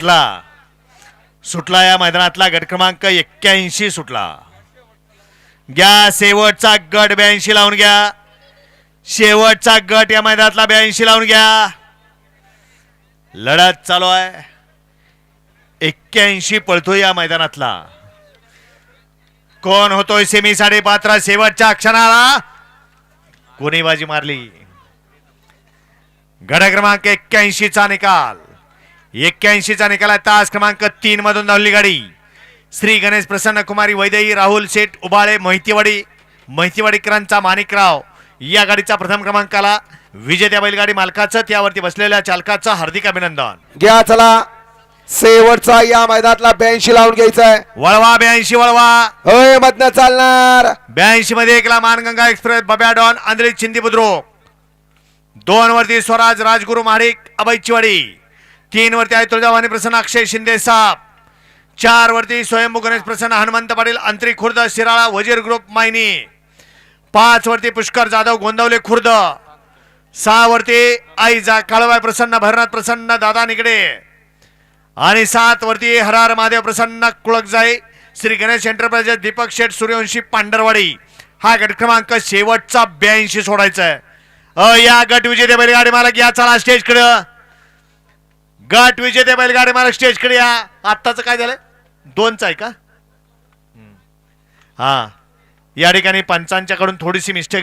सुटला. सुटला या मैदानातला गट क्रमांक एक्क्याऐंशी सुटला. घ्या शेवटचा गट ब्याऐंशी लावून घ्या. शेवटचा गट या मैदानातला ब्याऐंशी लावून घ्या. लढत चालू आहे. एक्क्याऐंशी पळतोय या मैदानातला. कोण होतोय सेमी साडे पात्र शेवटच्या क्षणाला कोणी बाजी मारली? गड क्रमांक एक्क्याऐंशी चा निकाल. एक्क्याऐंशी चा निकाल आहे. तास क्रमांक तीन मधून धावली गाडी. श्री गणेश प्रसन्न कुमारी वैदेही राहुल शेठ उबाळे मोहितीवाडी मोहितीवाडीकरांचा माणिकराव. या गाडीचा प्रथम क्रमांकाला विजेत्या बैलगाडी मालकाचं त्यावरती बसलेल्या चालकाचं हार्दिक अभिनंदन. घ्या चला. शेवटचा या मैदानातला ब्याऐंशी लावून घ्यायचा आहे. वळवा ब्याऐंशी वळवा. होय मधनं चालणार. ब्याऐंशी मध्ये एकला मानगंगा एक्सप्रेस बब्या डॉन अंधळी चिंदी बुद्रुक. दोन वरती स्वराज राजगुरु महाडिक अभयचिवाडी तीन वरती आहे तुळजाभवानी प्रसन्न अक्षय शिंदे साप चार वरती स्वयंभू गणेश प्रसन्न हनुमंत पाटील अंतरी खुर्द शिराळा वजीर ग्रुप मायनी. पाच वरती पुष्कर जाधव गोंदवले खुर्द. सहा वरती आई जा काळवाय प्रसन्न भरनाथ प्रसन्न दादा निकडे आणि सात वरती हरार महादेव प्रसन्न कुळकजाई श्री गणेश एंटरप्राइजेस दीपक शेठ सूर्यवंशी पांढरवाडी. हा गट क्रमांक शेवटचा ब्याऐंशी सोडायचा आहे. अ या गट विजेते बैलगाडी मालक या चला स्टेज गट विजेते बैलगाडी मालक स्टेजकडे या. आत्ताच काय झालं? दोनच आहे का. हा. या ठिकाणी पंचांच्याकडून थोडीशी मिस्टेक